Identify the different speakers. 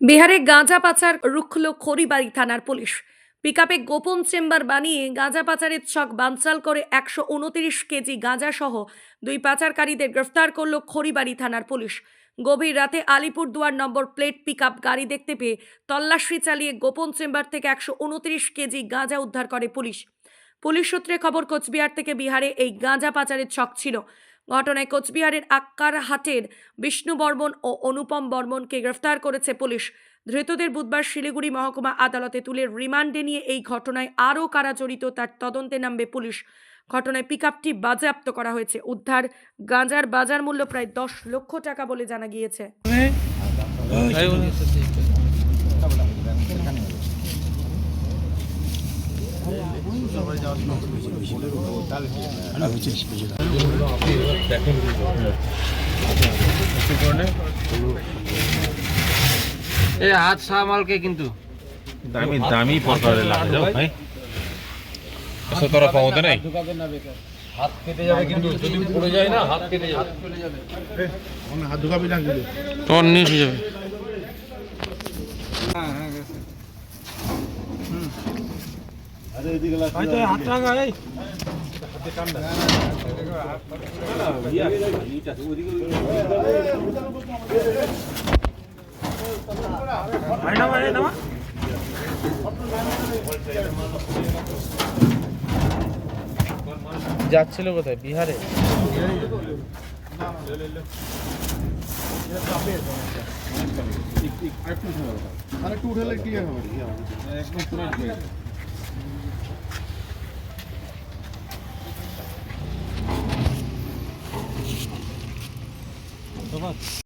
Speaker 1: বিহারে গাঁজা পাচার রুখল খড়িবাড়ি থানার পুলিশ। পিকআপে গোপন চেম্বার বানিয়ে গাঁজা পাচারের ছক বানচাল করে একশো উনত্রিশ কেজি গাঁজা সহ দুই পাচারকারীদের গ্রেফতার করল খড়িবাড়ি থানার পুলিশ। গভীর রাতে আলিপুরদুয়ার নম্বর প্লেট পিকআপ গাড়ি দেখতে পেয়ে তল্লাশি চালিয়ে গোপন চেম্বার থেকে একশো উনত্রিশ কেজি গাঁজা উদ্ধার করে পুলিশ। পুলিশ সূত্রে খবর, কোচবিহার থেকে বিহারে এই গাঁজা পাচারের ছক ছিল। ঘটনায় কোচবিহারের আক্কার হাটের বিষ্ণু বর্মন ও অনুপম বর্মনকে গ্রেফতার করেছে পুলিশ। ধৃতদের বুধবার শিলিগুড়ি মহকুমা আদালতে তুলে রিমান্ডে নিয়ে এই ঘটনায় আরও কারা জড়িত তার তদন্তে নামবে পুলিশ। ঘটনায় পিকআপটি বাজেয়াপ্ত করা হয়েছে। উদ্ধার গাঁজার বাজার মূল্য প্রায় দশ লক্ষ টাকা বলে জানা গিয়েছে।
Speaker 2: এ হাত সামালকে কিন্তু।
Speaker 3: দামি দামি প্রকারের লাগে যাও ভাই। এসব তোরা পাওতে নাই।
Speaker 2: হাত কেটে যাবে কিন্তু যদি পড়ে যায় না হাত কেটে যাবে।
Speaker 3: তোমার নিয়ে হয়ে যাবে।
Speaker 2: যাচ্ছিল কোথায়? বিহারে?
Speaker 4: আরেকটু উঠালে ক্লিয়ার হবে। একদম পুরো ধন্যবাদ